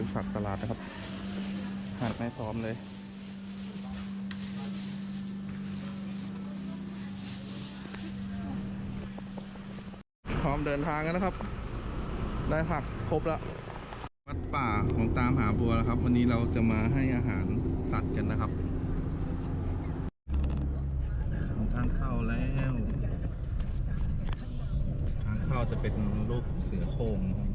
ซื้อผักตลาดนะครับหั่นไม่พร้อมเลยพร้อมเดินทางกันนะครับ ได้ผักครบแล้ววัดป่าของตามหาบัวแล้วครับ วันนี้เราจะมาให้อาหารสัตว์กันนะครับทางเข้าแล้ว ทางเข้าจะเป็นรูปเสือโคร่งครับ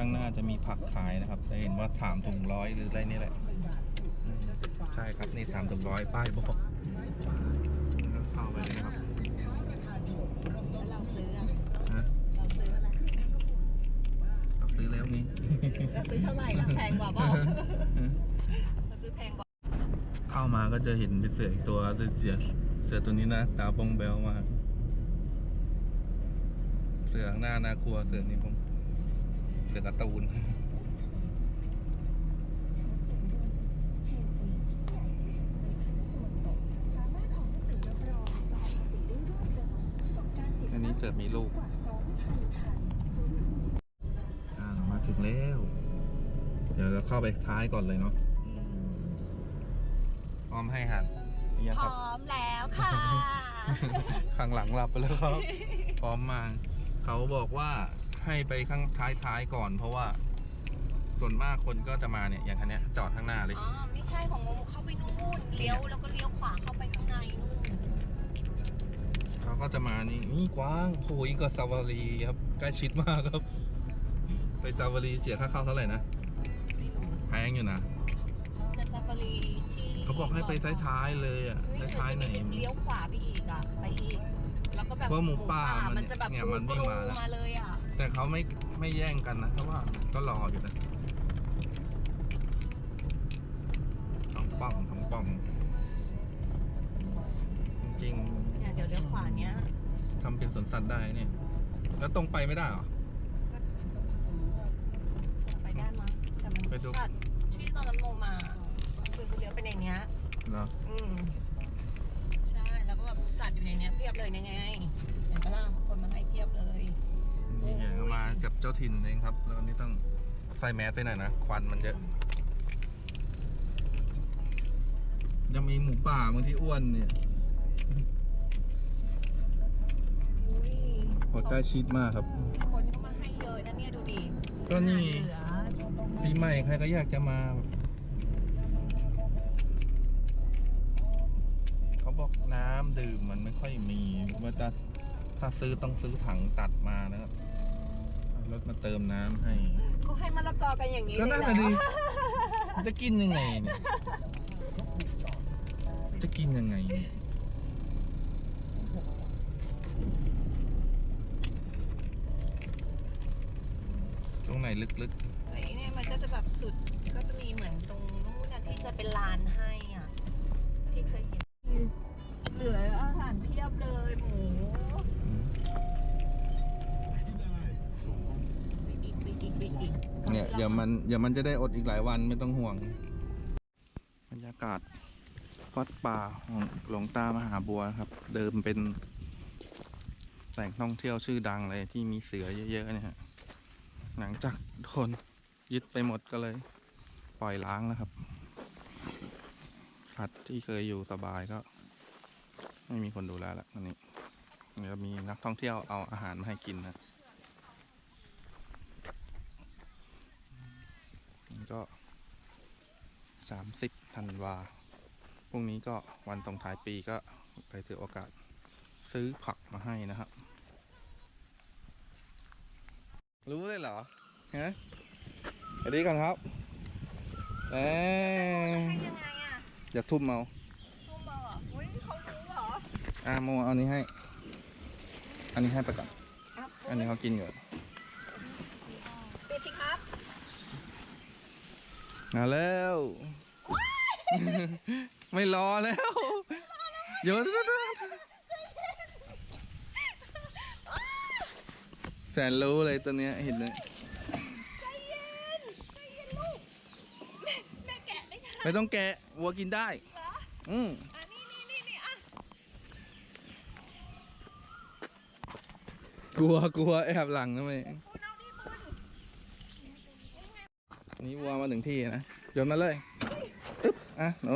ข้างหน้าจะมีผักขายนะครับจะเห็นว่าถามถุงร้อยหรืออะไรนี่แหละอืมใช่ครับนี่ถามถุงร้อยป้ายบอกแล้วเข้าไปเลยนะครับแล้วเราซื้ออะฮะเราซื้ออะไรเราซื้อแล้วนี่เราซื้อเท่าไหร่ล่ะแพงกว่าเปล่าเราซื้อแพงกว่าเข้ามาก็จะเห็นเป็นเสืออีกตัวเสือเสือตัวนี้นะตาบองแบลมากเสือข้างหน้าน่ากลัวเสือนี้ผม เสือการ์ตูนอันนี้เสือมีลูกอ่ามาถึงแล้ว เดี๋ยวเราเข้าไปท้ายก่อนเลยเนาะพร้อมให้อาหันยังพครับ ร้อมแล้วค่ะ ข้างหลังหลับไปแล้วครับ พร้อมมา เขาบอกว่า ให้ไปข้างท้ายๆก่อน เพราะว่าส่วนมากคนก็จะมาเนี่ยอย่างคันเนี้ยจอดข้างหน้าเลย อ๋อไม่ใช่ของโมเข้าไปนู่นเลี้ยวแล้วก็เลี้ยวขวาเข้าไปข้างในนู่นเขาก็จะมานี่นี่กว้างโหยกับซาวารีครับใกล้ชิดมากครับ ไปซาวารีเสียค่าเข้าเท่าไหร่นะไม่รู้แพงอยู่นะแต่ซาฟารีที่เขาบอกให้ไปท้ายๆเลยอะเฮ้ยท้ายๆไหนมันจะมีเลี้ยวขวาไปอีกอะไปอีกแล้วก็แบบเพราะหมูป่ามันมันจะแบบเนี่ยกรูมันวิ่งมาแล้วมาเลยอะ แต่เขาไม่ไม่แย่งกันนะเพราะว่าก็รออยู่นะสองป่องสองป่อง จริงเนี่ยเดี๋ยวเลี้ยวขวาเนี้ยๆทำเป็นสวนสัตว์ได้เนี่ย แล้วตรงไปไม่ได้เหรอ ไปได้มั้งแต่มันไปดูตัดที่ตอนนั้นโมมาคือเลี้ยวไปในเนี้ย เหรออืมใช่แล้วก็แบบสัตว์อยู่ในเนี้ยเพียบเลยนะไงเห็นปะล่ะ เจ้าถิ่นเองครับ แล้ววันนี้ต้องใส่แมสไปหน่อยนะ ควันมันเยอะ ยังมีหมูป่าบางที่อ้วนเนี่ยพอใกล้ชิดมากครับ คนก็มาให้เยอะนะเนี่ยดูดิก็นี่ เหลือปีใหม่ใครก็อยากจะมาเขาบอกน้ำดื่มมันไม่ค่อยมีว่าจะถ้าซื้อต้องซื้อถังตัดมานะครับ รถมาเติมน้ำให้ เขาให้มะละกอกันอย่างนี้ก็นั่นเลยน่ะเหรดิอจะกินยังไงเนี่ย จะกินยังไงเนี่ยตรงไหนลึกไอ้เนี่ยมันก็จะแบบสุดก็จะมีเหมือนตรงนู้นน่ะที่จะเป็นลาน เนี่ยเดี๋ยวมันเดี๋ยวมันจะได้อดอีกหลายวันไม่ต้องห่วง บรรยากาศวัดป่าของหลวงตามหาบัวครับ เดิมเป็นแหล่งท่องเที่ยวชื่อดังเลยที่มีเสือเยอะๆเนี่ยฮะหลังจากโดนยึดไปหมดก็เลย ปล่อยล้างนะครับสัตว์ที่เคยอยู่สบายก็ ไม่มีคนดูแลแล้ววันนี้เดี๋ยวมีนักท่องเที่ยวเอาอาหารมาให้กินนะ ก็สามสิบธันวาพรุ่งนี้ก็วันส่งท้ายปีก็ไปถือโอกาสซื้อผักมาให้นะครับ รู้เลยเหรอฮะสวัสดีก่อนครับเอ๊ะให้ยังไงอะอย่าทุ่มเอาทุ่มเอาเหรออุ้ยเขารู้เหรอ อ่าโมเอานี้ให้ อันนี้ให้ไปก่อนอะอันนี้เขากินอยู่ ปิดสิครับ มาแล้ว ไม่รอแล้ว เดี๋ยวแสนรู้เลยตัวเนี้ยเห็นเลยใจเย็นใจเย็นลูกแม่แม่แกะได้ทันไม่ต้องแกะวัวกินได้ เหรออืมอะนี่นี่นี่นี่อะกลัวกลัวแอบหลังทำไม คุณเอาดิคุณ นี่วัวมาถึงที่นะโยนมาเลยอึ๊บอะหนู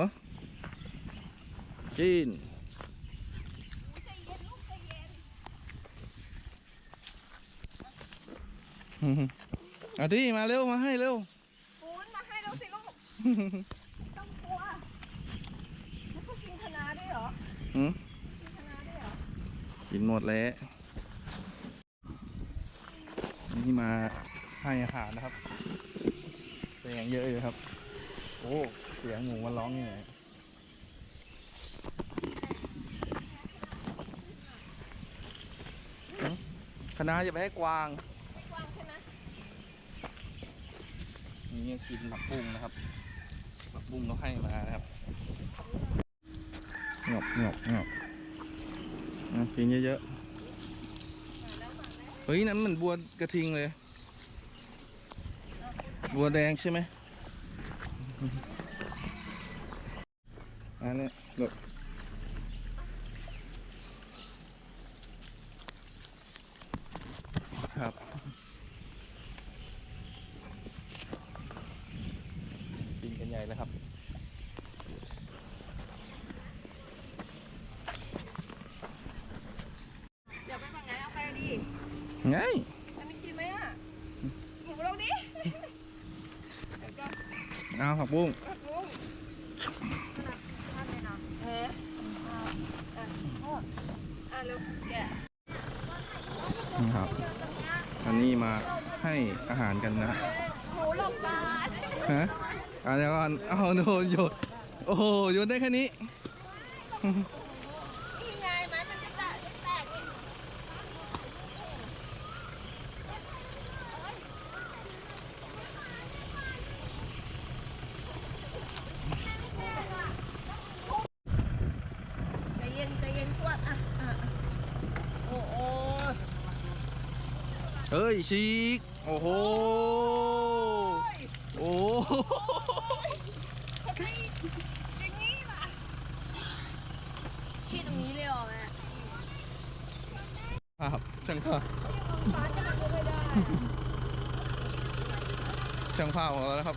กินใจเย็นลูกใจเย็นเอาดิมาเร็วมาให้เร็วปูนมาให้เราสิลูกต้องกลัวแล้วก็กินคะน้าด้วยเหรอหืมกินคะน้าด้วยเหรอกินหมดแล้วนี่มาให้อาหารนะครับ เสียงเยอะอยู่ครับ โอ้เสียงหมูมันร้องยังไงหืมคณะจะไปให้กวางกวางใช่ไหมนี่กินผักบุ้งนะครับผักบุ้งเขาให้มานะครับงบงบงบกินเยอะๆเฮ้ยนั่นเหมือนบัวกระทิงเลย บัวแดงใช่ไหมอันนี้หลบครับกินกันใหญ่เลยครับเดี๋ยวไปฝั่งไหนเอาไปดิไง แกะนะครับ อันนี้มาให้อาหารกันนะหมูหลบบ้านฮะอะเดี๋ยวก่อนเอาโดนโยนโอ้โหโยนได้แค่นี้นี่ไงมันมันจะแตกแตกเองใจเย็นใจเย็นพวกอะอะอะโอ้โอ้ ยชีก โอ้โห โอ้โหอย่างนี้ป่ะชี้ตรงนี้เลยเหรอแม่ภาพช่างภาพฟ้าจะมันก็ไม่ได้ช่างภาพของเรานะครับ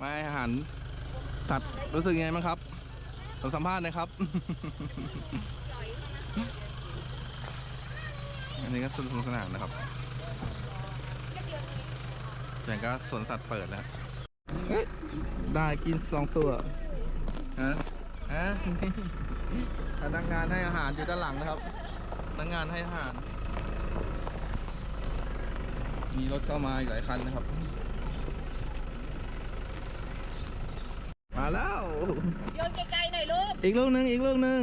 มาห้อาหารสัตว์รู้สึกยังไงบ้างครับผมสัมภาษณ์หนะครับ อันนี้ก็สนุกสนานนะครับอย่างก็สวนสัตว์เปิดแล้วเอ๊ะได้กินสองตัวฮะฮะพนักงานให้อาหารอยู่ด้านหลังนะครับพนักงานให้อาหาร มีรถเข้ามาอีกหลายคันนะครับ มาแล้วโยนไกลๆหน่อยลูกอีกลูกหนึ่งอีกลูกหนึ่ง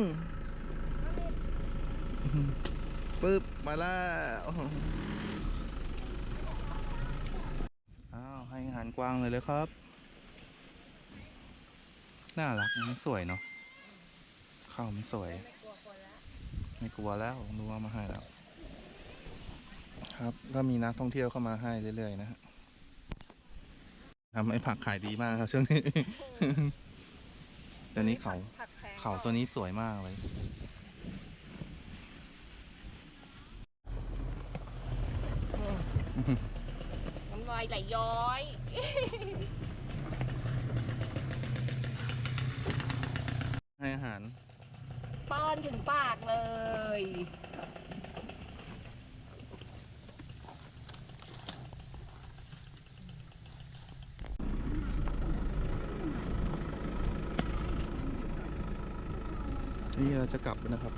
ปึ๊บ มาแล้วอ้าวให้อาหารกวางเลยเลยครับ น่ารักมันสวยเนาะเข้ามันสวย ไม่กลัวแล้วรู้ว่ามาให้แล้ว ครับ ก็มีนักท่องเที่ยวเข้ามาให้เรื่อยๆนะฮะทำให้ผักขายดีมากครับช่วงนี้เดี๋ยวนี้เขาผักแพงเขาตัวนี้สวยมากเลย น้ำลายไหลย้อย ให้อาหาร ป้อนถึงปากเลย นี่เราจะกลับแล้วนะครับ